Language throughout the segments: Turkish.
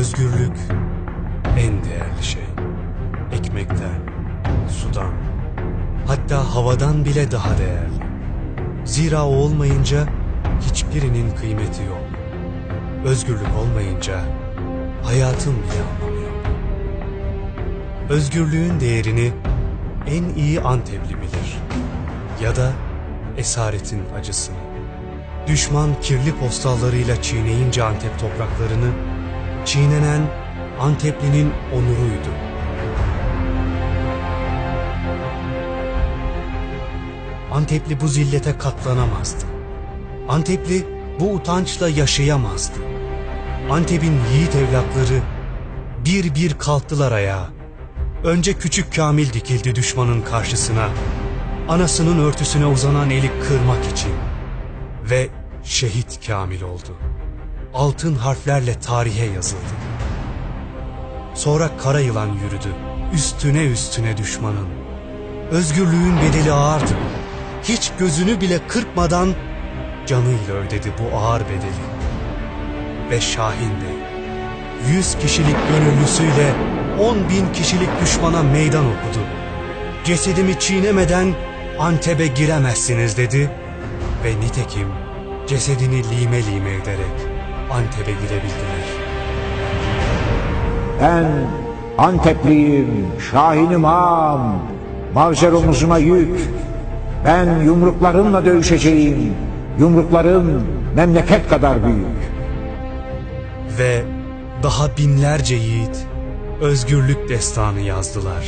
Özgürlük en değerli şey. Ekmekten, sudan, hatta havadan bile daha değerli. Zira o olmayınca hiçbirinin kıymeti yok. Özgürlük olmayınca hayatın bile anlamı. Özgürlüğün değerini en iyi Antepli bilir. Ya da esaretin acısını. Düşman kirli postallarıyla çiğneyince Antep topraklarını, çiğnenen Anteplinin onuruydu. Antepli bu zillete katlanamazdı. Antepli bu utançla yaşayamazdı. Antep'in yiğit evlatları bir bir kalktılar ayağa. Önce küçük Kamil dikildi düşmanın karşısına. Anasının örtüsüne uzanan eli kırmak için. Ve şehit Kamil oldu. Altın harflerle tarihe yazıldı. Sonra kara yılan yürüdü. Üstüne üstüne düşmanın. Özgürlüğün bedeli ağırdı. Hiç gözünü bile kırpmadan canıyla ödedi bu ağır bedeli. Ve Şahin Bey, yüz kişilik gönüllüsüyle on bin kişilik düşmana meydan okudu. Cesedimi çiğnemeden Antep'e giremezsiniz dedi ve nitekim cesedini lime lime ederek Antep'e girebildiler. Ben Antepliyim, Şahinim ağam, Mavzer omuzuma yük. Ben yumruklarımla dövüşeceğim, yumruklarım memleket kadar büyük. Ve daha binlerce yiğit özgürlük destanı yazdılar.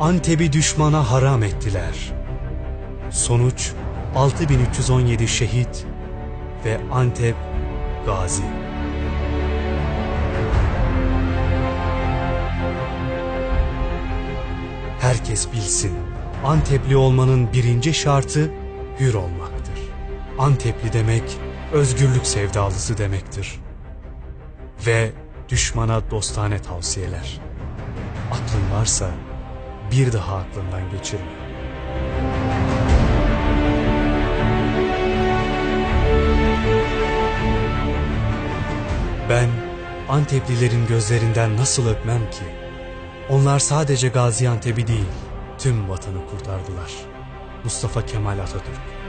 Antep'i düşmana haram ettiler. Sonuç 6317 şehit ve Antep gazi. Herkes bilsin. Antepli olmanın birinci şartı hür olmaktır. Antepli demek özgürlük sevdalısı demektir ve düşmana dostane tavsiyeler. Aklın varsa bir daha aklından geçirme. Anteplilerin gözlerinden nasıl öpmem ki? Onlar sadece Gaziantep'i değil, tüm vatanı kurtardılar. Mustafa Kemal Atatürk